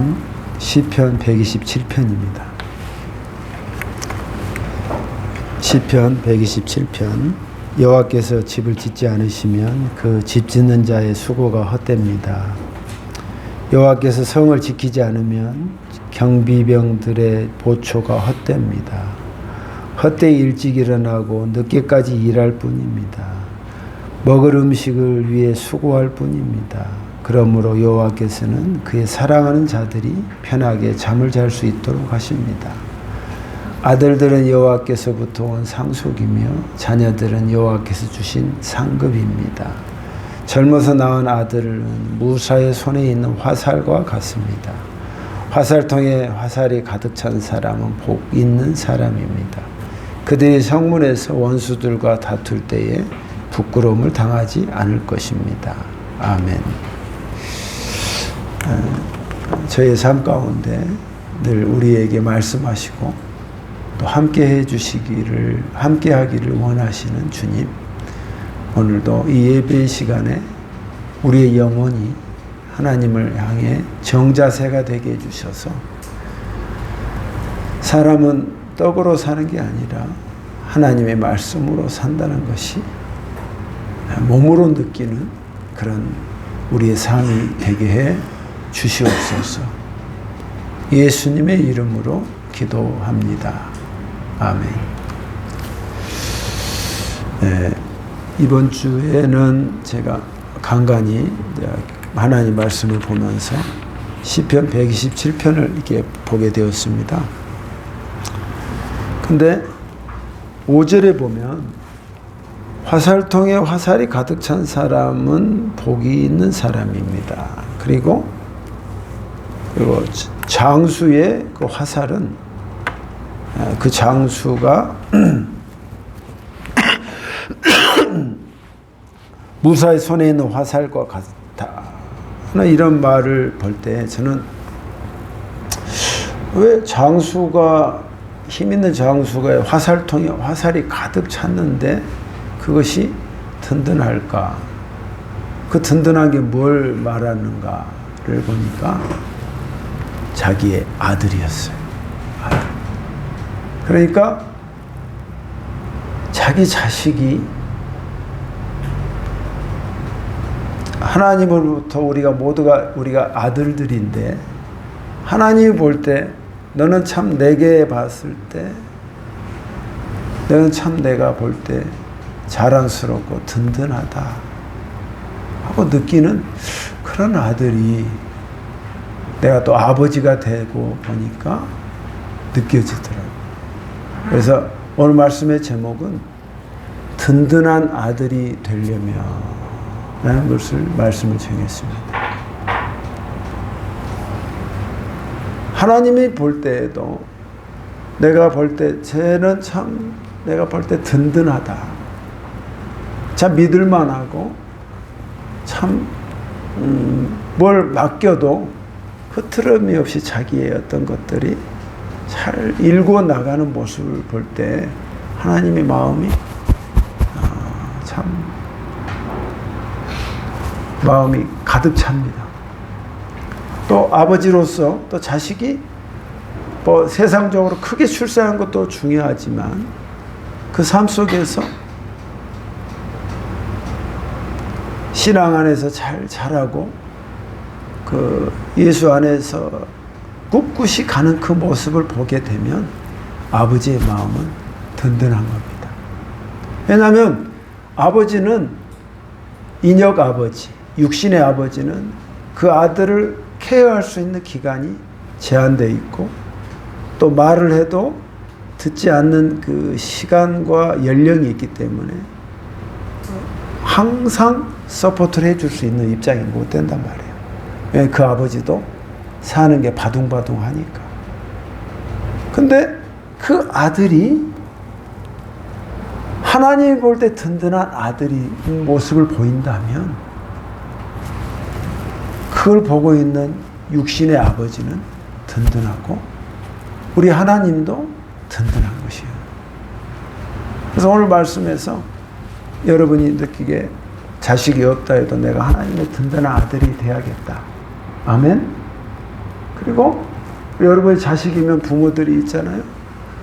말씀은 시편 127편입니다. 시편 127편 여호와께서 집을 짓지 않으시면 그 집 짓는 자의 수고가 헛됩니다. 여호와께서 성을 지키지 않으면 경비병들의 보초가 헛됩니다. 헛되이 일찍 일어나고 늦게까지 일할 뿐입니다. 먹을 음식을 위해 수고할 뿐입니다. 그러므로 여호와께서는 그의 사랑하는 자들이 편하게 잠을 잘 수 있도록 하십니다. 아들들은 여호와께서부터 온 상속이며 자녀들은 여호와께서 주신 상급입니다. 젊어서 낳은 아들은 무사의 손에 있는 화살과 같습니다. 화살통에 화살이 가득 찬 사람은 복 있는 사람입니다. 그들이 성문에서 원수들과 다툴 때에 부끄러움을 당하지 않을 것입니다. 아멘. 저의 삶 가운데 늘 우리에게 말씀하시고 또 함께 해 주시기를 함께 하기를 원하시는 주님. 오늘도 이 예배 시간에 우리의 영혼이 하나님을 향해 정자세가 되게 해 주셔서 사람은 떡으로 사는 게 아니라 하나님의 말씀으로 산다는 것이 몸으로 느끼는 그런 우리의 삶이 되게 해 주시옵소서. 예수님의 이름으로 기도합니다. 아멘. 네, 이번 주에는 제가 간간히 하나님 말씀을 보면서 시편 127편을 이렇게 보게 되었습니다. 근데 5절에 보면 화살통에 화살이 가득 찬 사람은 복이 있는 사람입니다. 그리고 그리고 장수의 그 화살은 그 장수가 무사의 손에 있는 화살과 같다. 이런 말을 볼 때 저는 왜 장수가 힘 있는 장수가 화살통에 화살이 가득 찼는데 그것이 든든할까? 그 든든한 게 뭘 말하는가를 보니까 자기의 아들이었어요. 아들. 그러니까 자기 자식이 하나님으로부터 우리가 모두가 우리가 아들들인데 하나님이 볼 때 너는 참 내게 봤을 때 너는 참 내가 볼 때 자랑스럽고 든든하다 하고 느끼는 그런 아들이 내가 또 아버지가 되고 보니까 느껴지더라고요. 그래서 오늘 말씀의 제목은 든든한 아들이 되려면 라는 것을 말씀을 정했습니다. 하나님이 볼 때에도 내가 볼 때 쟤는 참 내가 볼 때 든든하다. 참 믿을만하고 참 음, 뭘 맡겨도 흐트럼이 없이 자기의 어떤 것들이 잘 일구어 나가는 모습을 볼 때 하나님의 마음이 아, 참 마음이 가득 찹니다. 또 아버지로서 또 자식이 뭐 세상적으로 크게 출세한 것도 중요하지만 그 삶 속에서 신앙 안에서 잘 자라고 그 예수 안에서 꿋꿋이 가는 그 모습을 보게 되면 아버지의 마음은 든든한 겁니다. 왜냐하면 아버지는 인역 아버지, 육신의 아버지는 그 아들을 케어할 수 있는 기간이 제한되어 있고 또 말을 해도 듣지 않는 그 시간과 연령이 있기 때문에 항상 서포트를 해줄 수 있는 입장이 못 된단 말이에요. 그 아버지도 사는 게 바둥바둥 하니까. 근데 그 아들이 하나님이 볼때 든든한 아들이 모습을 보인다면 그걸 보고 있는 육신의 아버지는 든든하고 우리 하나님도 든든한 것이에요. 그래서 오늘 말씀에서 여러분이 느끼게 자식이 없다 해도 내가 하나님의 든든한 아들이 돼야겠다. 아멘? 그리고 여러분의 자식이면 부모들이 있잖아요.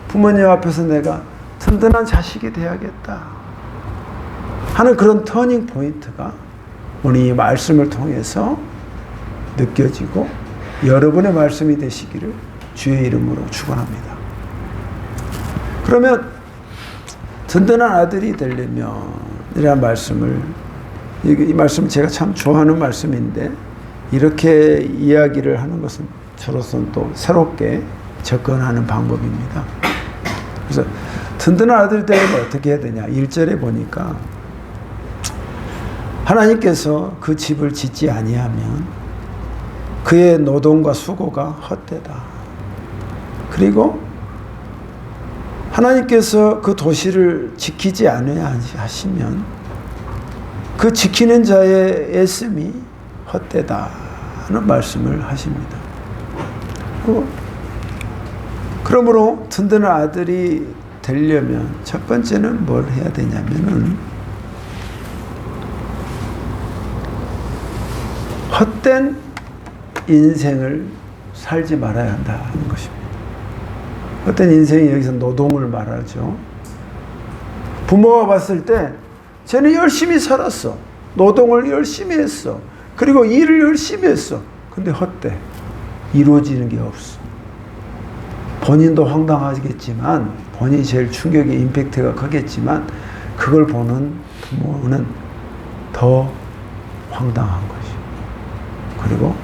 부모님 앞에서 내가 든든한 자식이 돼야겠다. 하는 그런 터닝 포인트가 오늘 이 말씀을 통해서 느껴지고 여러분의 말씀이 되시기를 주의 이름으로 축원합니다. 그러면 든든한 아들이 되려면 이라는 말씀을 이, 이 말씀 제가 참 좋아하는 말씀인데 이렇게 이야기를 하는 것은 저로서는 또 새롭게 접근하는 방법입니다. 그래서 든든한 아들 되려면 어떻게 해야 되냐? 1절에 보니까 하나님께서 그 집을 짓지 아니하면 그의 노동과 수고가 헛되다. 그리고 하나님께서 그 도시를 지키지 않아야 하시면 그 지키는 자의 애씀이 헛되다 하는 말씀을 하십니다. 그, 그러므로 든든한 아들이 되려면 첫 번째는 뭘 해야 되냐면은 헛된 인생을 살지 말아야 한다 하는 것입니다. 헛된 인생이 여기서 노동을 말하죠. 부모가 봤을 때 쟤는 열심히 살았어. 노동을 열심히 했어. 그리고 일을 열심히 했어. 근데 헛돼. 이루어지는 게 없어. 본인도 황당하겠지만, 본인이 제일 충격의 임팩트가 크겠지만, 그걸 보는 부모는 더 황당한 것이. 그리고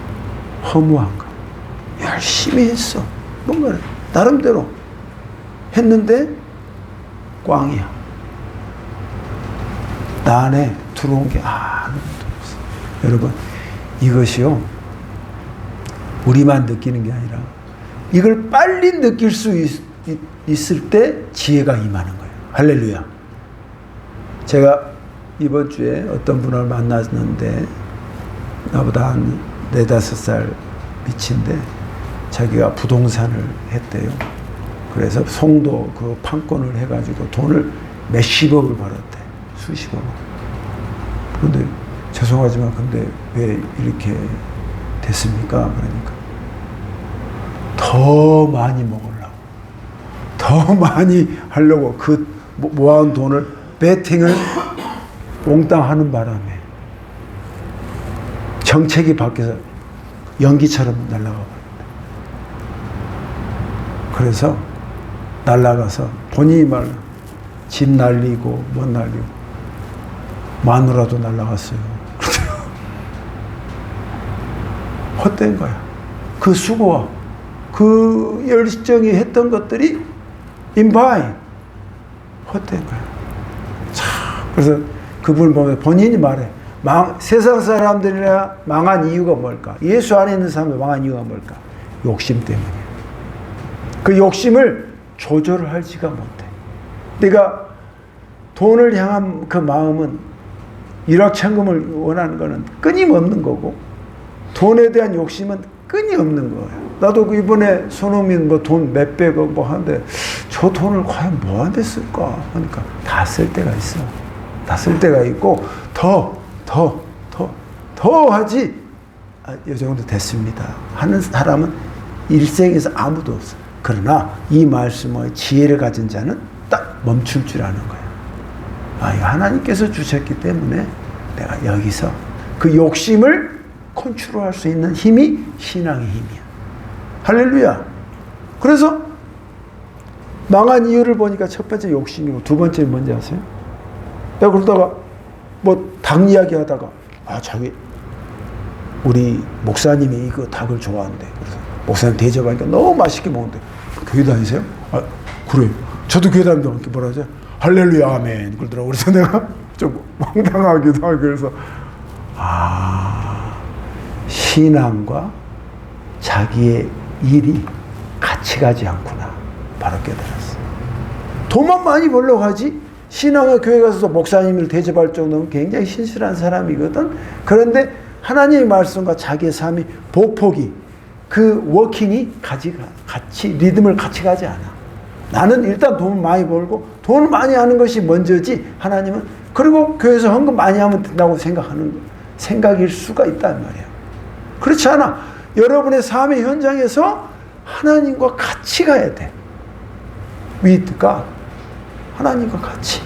허무한 거. 열심히 했어. 뭔가 나름대로 했는데 꽝이야. 나 안에 들어온 게 없어. 여러분, 이것이요. 우리만 느끼는 게 아니라 이걸 빨리 느낄 수 있, 있을 때 지혜가 임하는 거예요. 할렐루야. 제가 이번 주에 어떤 분을 만났는데 나보다 한 네다섯 살 미친데 자기가 부동산을 했대요. 그래서 송도 그 판권을 해가지고 돈을 몇십억을 벌었대. 수십억을. 그런데 죄송하지만 근데 왜 이렇게 됐습니까? 그러니까 더 많이 먹으려고 더 많이 하려고 그 모아온 돈을 베팅을 몽땅 하는 바람에 정책이 바뀌어서 연기처럼 날아가 버립니다. 그래서 날아가서 본인이 말집 날리고 못 날리고 마누라도 날아갔어요. 헛된 거야. 그 수고와 그 열정이 했던 것들이 인바이 헛된 거야. 참 그래서 그분을 보면 본인이 말해. 망, 세상 사람들이나 망한 이유가 뭘까? 예수 안에 있는 사람이 망한 이유가 뭘까? 욕심 때문이야. 그 욕심을 조절을 하지가 못해. 내가 돈을 향한 그 마음은 일확천금을 원하는 거는 끊임없는 거고 돈에 대한 욕심은 끊임없는 거예요. 나도 그 이번에 손흥민 뭐 돈 몇백억 뭐 하는데 저 돈을 과연 뭐한테 쓸까? 하니까 다 쓸 때가 있어. 다 쓸 때가 있고 더, 더, 더, 더 하지. 아, 이 정도 됐습니다. 하는 사람은 일생에서 아무도 없어. 그러나 이 말씀의 지혜를 가진 자는 딱 멈출 줄 아는 거예요. 아, 하나님께서 주셨기 때문에 내가 여기서 그 욕심을 컨트롤할 수 있는 힘이 신앙의 힘이야. 할렐루야. 그래서 망한 이유를 보니까 첫 번째 욕심이고 두 번째 뭔지 아세요? 내가 그러다가 뭐닭 이야기 하다가 아 자기 우리 목사님이 이거 닭을 좋아한대. 그래서 목사님 대접하니까 너무 맛있게 먹는데 교회 다니세요? 아 그래요. 저도 교회 다니는데 뭐라 하죠? 할렐루야 아멘 그러더라고. 그래서 내가 좀 황당하기도 하고 그래서 아 신앙과 자기의 일이 같이 가지 않구나. 바로 깨달았어. 돈만 많이 벌려고 하지 신앙의 교회 가서 목사님을 대접할 정도면 굉장히 신실한 사람이거든. 그런데 하나님의 말씀과 자기의 삶이 보폭이 그 워킹이 같이, 같이 리듬을 같이 가지 않아. 나는 일단 돈 많이 벌고 돈을 많이 하는 것이 먼저지 하나님은 그리고 교회에서 헌금 많이 하면 된다고 생각하는 생각일 수가 있단 말이야. 그렇지 않아. 여러분의 삶의 현장에서 하나님과 같이 가야 돼. with God. 하나님과 같이.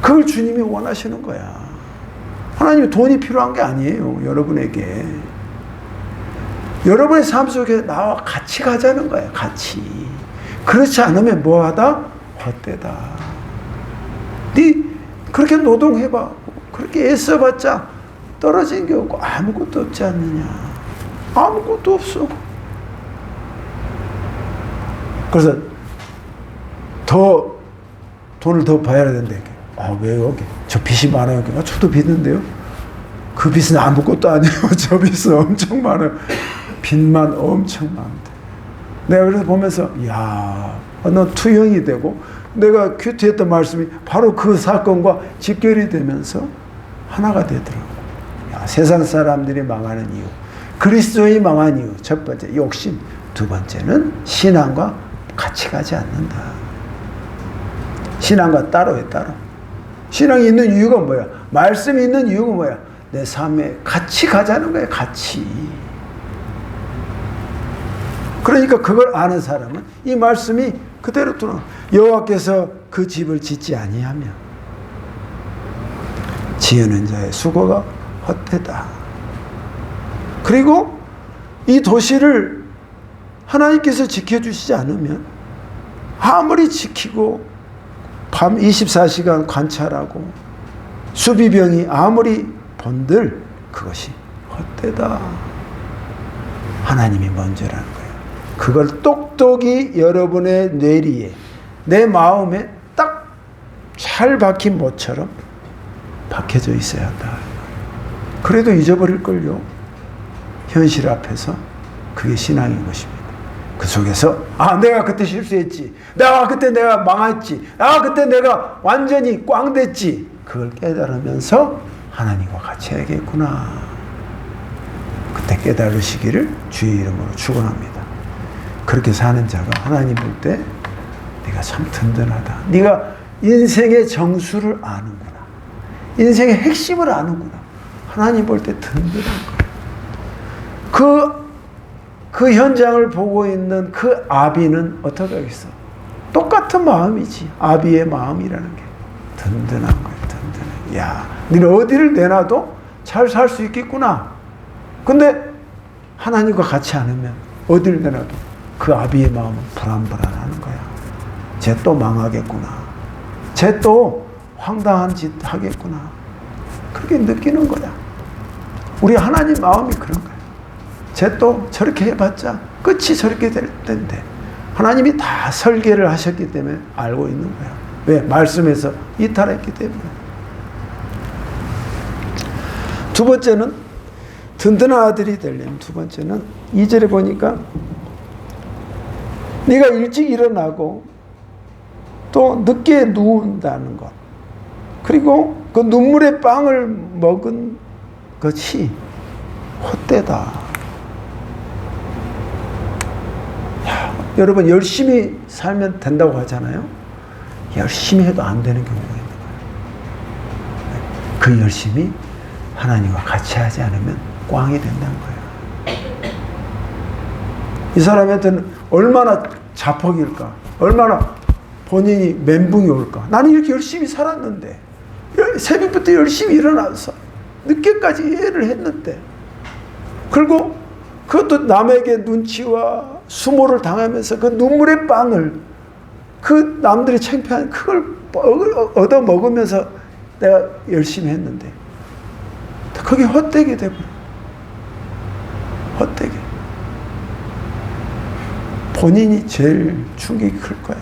그걸 주님이 원하시는 거야. 하나님이 돈이 필요한 게 아니에요. 여러분에게. 여러분의 삶 속에 나와 같이 가자는 거예요. 같이. 그렇지 않으면 뭐하다? 헛되다. 네 그렇게 노동해봐. 그렇게 애써봤자 떨어진 게 없고 아무것도 없지 않느냐. 아무것도 없어. 그래서 더 돈을 더 봐야 되는데 아, 왜 여기? 저 빚이 많아요. 아, 저도 빚인데요. 그 빚은 아무것도 아니에요. 저 빚은 엄청 많아요. 빚만 엄청 많대. 내가 그래서 보면서, 야, 너 투영이 되고, 내가 큐티했던 말씀이 바로 그 사건과 직결이 되면서 하나가 되더라고. 야, 세상 사람들이 망하는 이유. 그리스도인이 망한 이유. 첫 번째, 욕심. 두 번째는 신앙과 같이 가지 않는다. 신앙과 따로해, 따로. 신앙이 있는 이유가 뭐야? 말씀이 있는 이유가 뭐야? 내 삶에 같이 가자는 거야, 같이. 그러니까 그걸 아는 사람은 이 말씀이 그대로 들어. 여호와께서 그 집을 짓지 아니하며 지으는 자의 수고가 헛되다. 그리고 이 도시를 하나님께서 지켜주시지 않으면 아무리 지키고 밤 24시간 관찰하고 수비병이 아무리 본들 그것이 헛되다. 하나님이 먼저라는 거예요. 그걸 똑똑히 여러분의 뇌리에 내 마음에 딱 잘 박힌 못처럼 박혀져 있어야 한다. 그래도 잊어버릴걸요. 현실 앞에서 그게 신앙인 것입니다. 그 속에서 아 내가 그때 실수했지. 나 그때 내가 망했지. 아 그때 내가 완전히 꽝 됐지. 그걸 깨달으면서 하나님과 같이 해야겠구나. 그때 깨달으시기를 주의 이름으로 축원합니다. 그렇게 사는 자가 하나님 볼 때 네가 참 든든하다. 네가 인생의 정수를 아는구나. 인생의 핵심을 아는구나. 하나님 볼 때 든든한 거야. 그, 그 현장을 보고 있는 그 아비는 어떻게 하겠어? 똑같은 마음이지. 아비의 마음이라는 게. 든든한 거야, 든든해. 야, 너는 어디를 내놔도 잘 살 수 있겠구나. 근데 하나님과 같이 않으면 어디를 내놔도 그 아비의 마음은 불안불안하는 거야. 쟤 또 망하겠구나. 쟤 또 황당한 짓 하겠구나. 그렇게 느끼는 거야. 우리 하나님 마음이 그런 거야. 쟤또 저렇게 해봤자 끝이 저렇게 될 텐데. 하나님이 다 설계를 하셨기 때문에 알고 있는 거야. 왜? 말씀에서 이탈했기 때문에. 두 번째는 든든한 아들이 되려면 두 번째는 이절에 보니까 네가 일찍 일어나고 또 늦게 누운다는 것. 그리고 그 눈물의 빵을 먹은 것이 헛되다. 야, 여러분 열심히 살면 된다고 하잖아요. 열심히 해도 안 되는 경우가 있는 거예요. 그 열심히 하나님과 같이 하지 않으면 꽝이 된다는 거예요. 이 사람한테는 얼마나 자폭일까? 얼마나 본인이 멘붕이 올까? 나는 이렇게 열심히 살았는데, 새벽부터 열심히 일어나서, 늦게까지 일을 했는데, 그리고 그것도 남에게 눈치와 수모를 당하면서 그 눈물의 빵을 그 남들이 창피한 그걸 얻어 먹으면서 내가 열심히 했는데, 그게 헛되게 되고, 헛되게. 본인이 제일 충격이 클 거야.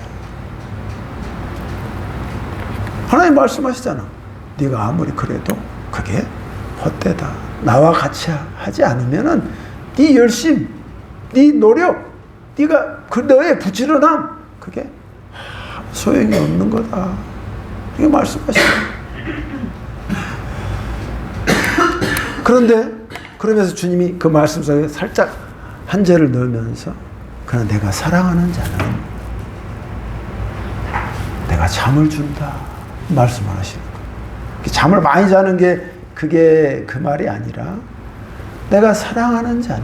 하나님 말씀하시잖아. 네가 아무리 그래도 그게 헛되다. 나와 같이 하지 않으면은 네 열심, 네 노력, 네가 그 너의 부지런함 그게 소용이 없는 거다. 이게 말씀하시죠. 그런데 그러면서 주님이 그 말씀 속에 살짝 한 절을 넣으면서 그러나 내가 사랑하는 자는 내가 잠을 준다 말씀을 하시는 거예요. 잠을 많이 자는 게 그게 그 말이 아니라 내가 사랑하는 자는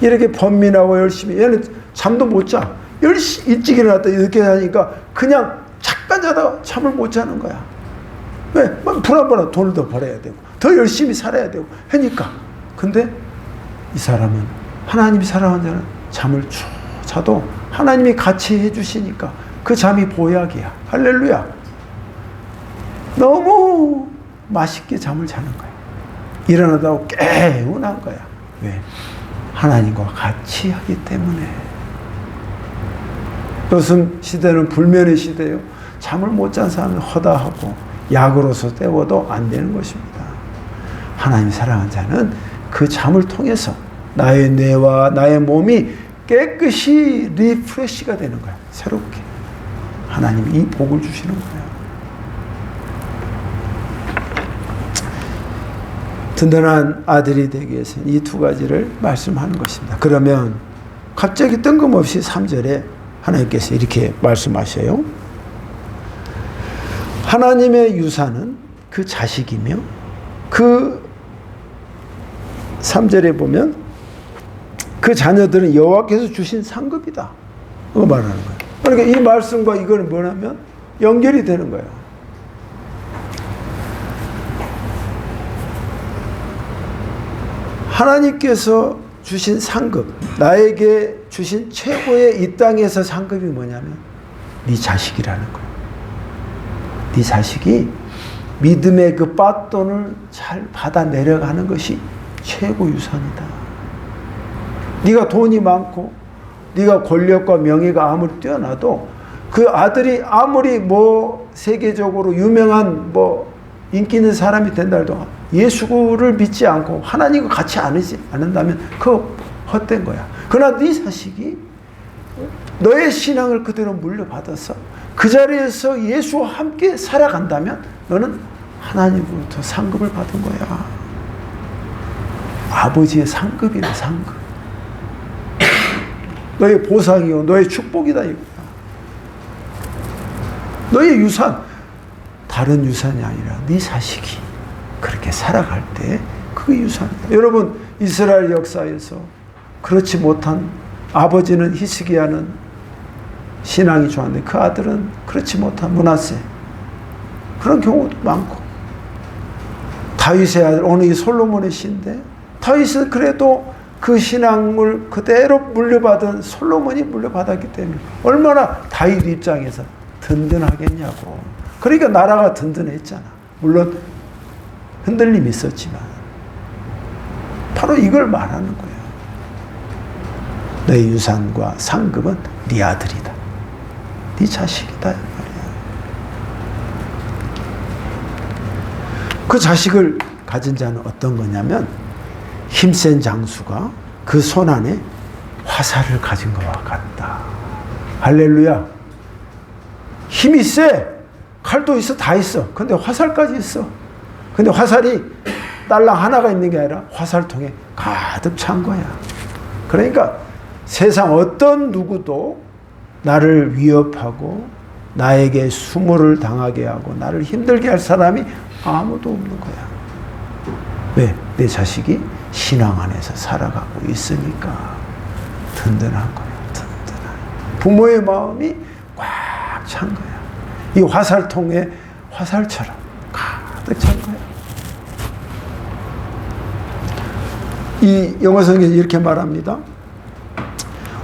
이렇게 번민하고 열심히 얘는 잠도 못 자. 열심히 일찍 일어났다 이렇게 하니까 그냥 잠깐 자다가 잠을 못 자는 거야. 왜? 막 불안불안 돈을 더 벌어야 되고 더 열심히 살아야 되고 하니까. 근데 이 사람은 하나님이 사랑하는 자는 잠을 쭉 자도 하나님이 같이 해주시니까 그 잠이 보약이야. 할렐루야. 너무 맛있게 잠을 자는 거야. 일어나다고 개운한 거야. 왜? 하나님과 같이 하기 때문에. 요즘 시대는 불면의 시대요. 잠을 못 잔 사람은 허다하고 약으로서 때워도 안 되는 것입니다. 하나님 사랑한 자는 그 잠을 통해서 나의 뇌와 나의 몸이 깨끗이 리프레시가 되는 거야. 새롭게. 하나님이 이 복을 주시는 거야. 든든한 아들이 되기 위해서는 이 두 가지를 말씀하는 것입니다. 그러면 갑자기 뜬금없이 3절에 하나님께서 이렇게 말씀하셔요. 하나님의 유산은 그 자식이며 그 3절에 보면 그 자녀들은 여호와께서 주신 상급이다. 그거 말하는 거예요. 그러니까 이 말씀과 이거는 뭐냐면 연결이 되는 거예요. 하나님께서 주신 상급, 나에게 주신 최고의 이 땅에서 상급이 뭐냐면 네 자식이라는 거예요. 네 자식이 믿음의 그 빠돈을 잘 받아 내려가는 것이 최고 유산이다. 네가 돈이 많고 네가 권력과 명예가 아무리 뛰어나도 그 아들이 아무리 뭐 세계적으로 유명한 뭐 인기 있는 사람이 된다 해도 예수를 믿지 않고 하나님과 같이 안지 않는다면 그 헛된 거야. 그러나 네 자식이 너의 신앙을 그대로 물려받아서 그 자리에서 예수와 함께 살아간다면 너는 하나님으로부터 상급을 받은 거야. 아버지의 상급이나 상급. 너의 보상이요, 너의 축복이다 이거야. 너의 유산, 다른 유산이 아니라 네 자식이 그렇게 살아갈 때 그게 유산이다. 여러분 이스라엘 역사에서 그렇지 못한 아버지는 히스기야는 신앙이 좋았는데 그 아들은 그렇지 못한 문하세 그런 경우도 많고 다윗의 아들 오늘 이 솔로몬의 시인데 다윗은 그래도 그 신앙을 그대로 물려받은 솔로몬이 물려받았기 때문에 얼마나 다윗 입장에서 든든하겠냐고. 그러니까 나라가 든든했잖아. 물론 흔들림이 있었지만 바로 이걸 말하는 거예요. 너의 유산과 상급은 네 아들이다. 네 자식이다. 그 자식을 가진 자는 어떤 거냐면 힘센 장수가 그 손 안에 화살을 가진 것과 같다. 할렐루야. 힘이 세. 칼도 있어, 다 있어. 근데 화살까지 있어. 근데 화살이 딸랑 하나가 있는 게 아니라 화살통에 가득 찬 거야. 그러니까 세상 어떤 누구도 나를 위협하고 나에게 수모를 당하게 하고 나를 힘들게 할 사람이 아무도 없는 거야. 왜? 내 자식이 신앙 안에서 살아가고 있으니까 든든한 거야. 든든한. 부모의 마음이 꽉 찬 거야. 이 화살통에 화살처럼 가득 찬 거야. 이 영어 성경이 이렇게 말합니다.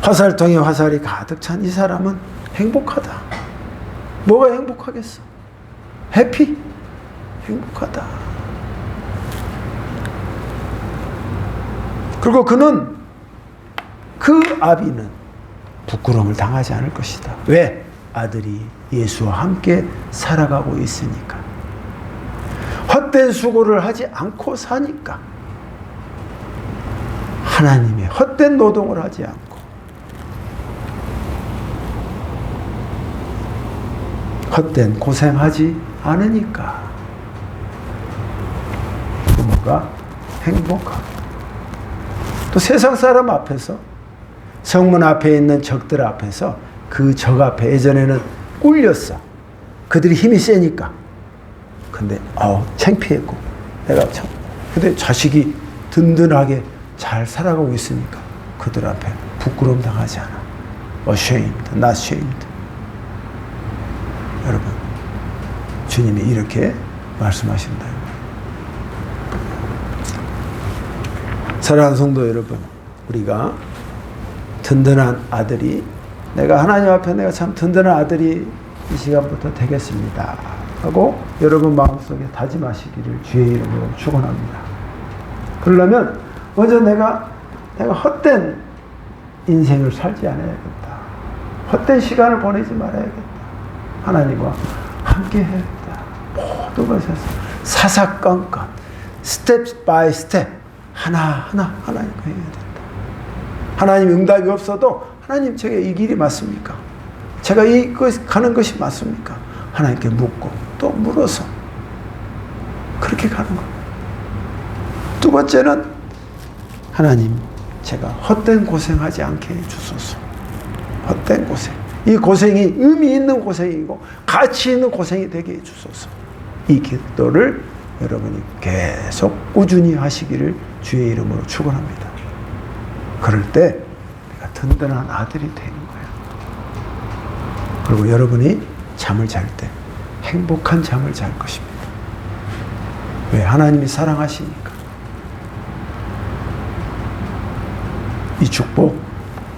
화살통에 화살이 가득 찬 이 사람은 행복하다. 뭐가 행복하겠어? 해피? 행복하다. 그리고 그는 그 아비는 부끄러움을 당하지 않을 것이다. 왜? 아들이 예수와 함께 살아가고 있으니까. 헛된 수고를 하지 않고 사니까. 하나님의 헛된 노동을 하지 않고. 헛된 고생하지 않으니까. 부모가 행복하고. 또 세상 사람 앞에서 성문 앞에 있는 적들 앞에서 그 적 앞에 예전에는 꿀렸어. 그들이 힘이 세니까. 근데 아우 창피했고 내가 참 근데 자식이 든든하게 잘 살아가고 있으니까 그들 앞에 부끄러움 당하지 않아. ashamed, not shamed. 여러분, 주님이 이렇게 말씀하신다. 사랑하는 성도 여러분, 우리가 든든한 아들이 내가 하나님 앞에 내가 참 든든한 아들이 이 시간부터 되겠습니다. 하고 여러분 마음속에 다짐하시기를 주의 이름으로 축원합니다. 그러려면 먼저 내가 내가 헛된 인생을 살지 않아야겠다. 헛된 시간을 보내지 말아야겠다. 하나님과 함께 해야겠다. 모든 것에서 사사건건 스텝 바이 스텝 하나하나 하나님과 해야 된다. 하나님 응답이 없어도 하나님 제가 이 길이 맞습니까? 제가 이 것- 가는 것이 맞습니까? 하나님께 묻고 또 물어서 그렇게 가는 겁니다. 두 번째는 하나님 제가 헛된 고생하지 않게 해주소서. 헛된 고생. 이 고생이 의미 있는 고생이고 가치 있는 고생이 되게 해주소서. 이 기도를 여러분이 계속 꾸준히 하시기를 주의 이름으로 축원합니다. 그럴 때 내가 든든한 아들이 되는 거예요. 그리고 여러분이 잠을 잘 때 행복한 잠을 잘 것입니다. 왜? 하나님이 사랑하시니까. 이 축복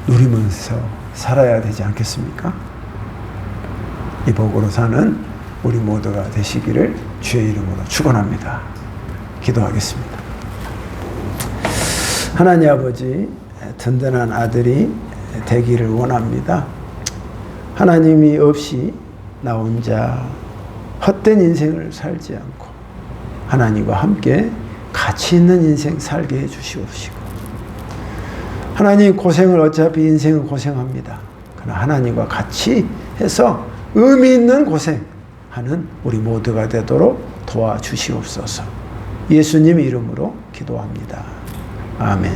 누리면서 살아야 되지 않겠습니까? 이 복으로 사는 우리 모두가 되시기를 주의 이름으로 축원합니다. 기도하겠습니다. 하나님 아버지 든든한 아들이 되기를 원합니다. 하나님이 없이 나 혼자 헛된 인생을 살지 않고 하나님과 함께 가치 있는 인생 살게 해 주시옵시고 하나님 고생을 어차피 인생은 고생합니다. 그러나 하나님과 같이 해서 의미 있는 고생하는 우리 모두가 되도록 도와주시옵소서. 예수님 이름으로 기도합니다. 아멘.